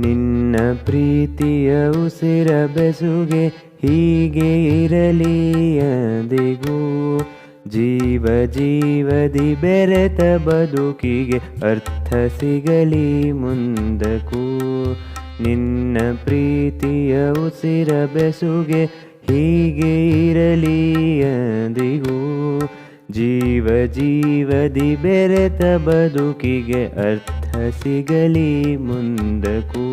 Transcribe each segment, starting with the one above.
ನಿನ್ನ ಪ್ರೀತಿಯ ಉಸಿರ ಬೆಸುಗೆ ಹೀಗೆ ಇರಲಿ ಎಂದಿಗೂ ಜೀವ ಜೀವದಿ ಬೆರೆತ ಬದುಕಿಗೆ ಅರ್ಥ ಸಿಗಲಿ ಮುಂದಕ್ಕೂ? ನಿನ್ನ ಪ್ರೀತಿಯ ಉಸಿರ ಬೆಸುಗೆ ಹೀಗೆ ಇರಲಿ ಅದಿಗೂ ಜೀವ ಜೀವದಿ ಬೆರೆತ ಬದುಕಿಗೆ ಅರ್ಥ ಸಿಗಲಿ ಮುಂದಕ್ಕೂ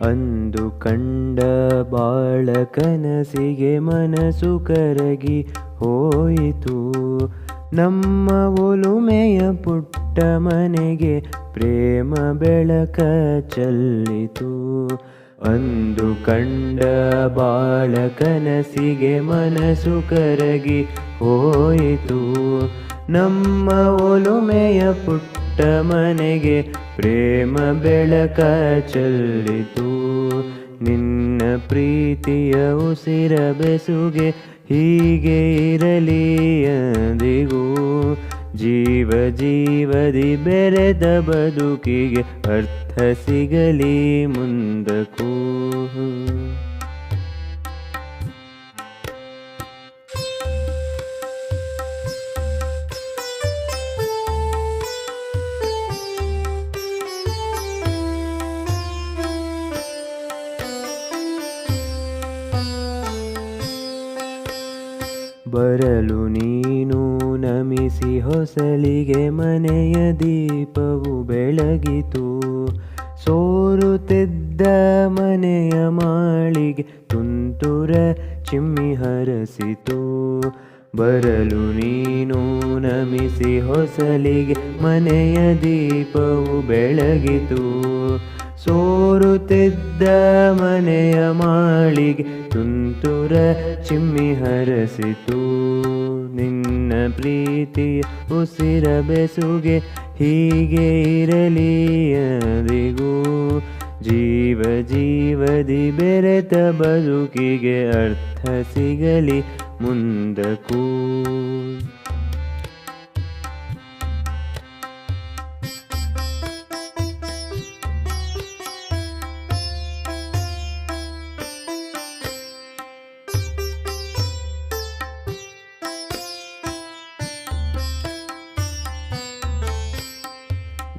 ಅಂದು ಕಂಡ ಬಾಳ ಕನಸಿಗೆ ಮನಸ್ಸು ಕರಗಿ ಹೋಯಿತು. ನಮ್ಮ ಒಲುಮೆಯ ಪುಟ್ಟ ಮನೆಗೆ ಪ್ರೇಮ ಬೆಳಕ ಚೆಲ್ಲಿತು. ಅಂದು ಕಂಡ ಬಾಳ ಕನಸಿಗೆ ಮನಸ್ಸು ಕರಗಿ ಹೋಯಿತು. ನಮ್ಮ ಒಲುಮೆಯ ಪುಟ್ಟ ಮನೆಗೆ ಪ್ರೇಮ ಬೆಳಕ ಚೆಲ್ಲಿತು. ನಿನ್ನ ಪ್ರೀತಿಯ ಉಸಿರ ಬೆಸುಗೆ ಹೀಗೆ ಇರಲಿ ಎಂದಿಗೂ ಜೀವ ಜೀವದಿ ಬೆರೆದ ಬದುಕಿಗೆ ಅರ್ಥ ಸಿಗಲಿ ಮುಂದಕ್ಕೂ. ಬರಲು ನೀನು ನಮಿಸಿ ಹೊಸಲಿಗೆ ಮನೆಯ ದೀಪವು ಬೆಳಗಿತು. ಸೋರುತ್ತಿದ್ದ ಮನೆಯ ಮಾಳಿಗೆ ತುಂತುರ ಚಿಮ್ಮಿ ಹರಸಿತು. ಬರಲು ನೀನು ನಮಿಸಿ ಹೊಸಲಿಗೆ ಮನೆಯ ದೀಪವು ಬೆಳಗಿತು. ಸೋರುತ್ತಿದ್ದ ಮನೆಯ ಮಾಳಿಗೆ ತುಂತುರ ಚಿಮ್ಮಿ ಹರಸಿತು. ನಿನ್ನ ಪ್ರೀತಿಯ ಉಸಿರ ಬೆಸುಗೆ ಹೀಗೆ ಇರಲಿ ಅದಿಗೂ ಜೀವ ಜೀವದಿ ಬೆರೆತ ಬದುಕಿಗೆ ಅರ್ಥ ಸಿಗಲಿ ಮುಂದಕ್ಕೂ.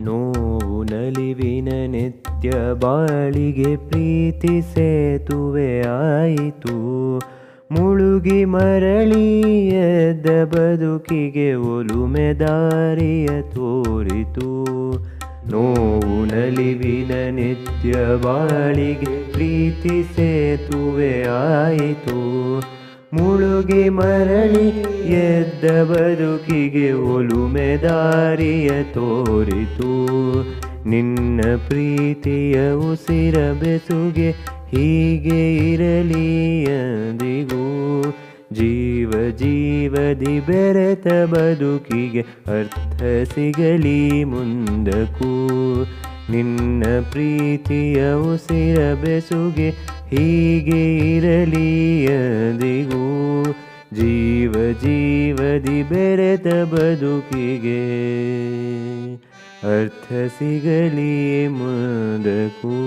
ನೋವು ನಲಿವಿನ ನಿತ್ಯ ಬಾಳಿಗೆ ಪ್ರೀತಿ ಸೇತುವೆ ಆಯಿತು. ಮುಳುಗಿ ಮರಳಿ ಎದ್ದ ಬದುಕಿಗೆ ಒಲುಮೆ ದಾರಿಯ ತೋರಿತು. ನೋವು ನಲಿವಿನ ನಿತ್ಯ ಬಾಳಿಗೆ ಪ್ರೀತಿ ಸೇತುವೆ ಆಯಿತು. ಮುಳುಗಿ ಮರಳಿ ಎದ್ದ ಬದುಕಿಗೆ ಒಲುಮೆ ದಾರಿಯ ತೋರಿತು. ನಿನ್ನ ಪ್ರೀತಿಯ ಉಸಿರ ಬೆಸುಗೆ ಹೀಗೆ ಇರಲಿ ಎಂದಿಗೂ ಜೀವ ಜೀವದಿ ಬೆರೆತ ಬದುಕಿಗೆ ಅರ್ಥ ಸಿಗಲಿ ಮುಂದಕ್ಕೂ. ನಿನ್ನ ಪ್ರೀತಿಯ ಉಸಿರ ಬೆಸುಗೆ ಹೀಗೆ ಇರಲಿ ಎಂದಿಗೂ ಜೀವ ಜೀವದಿ ಬೆರೆತ ಬದುಕಿಗೆ ಅರ್ಥ ಸಿಗಲಿ ಮುಂದಕ್ಕೂ.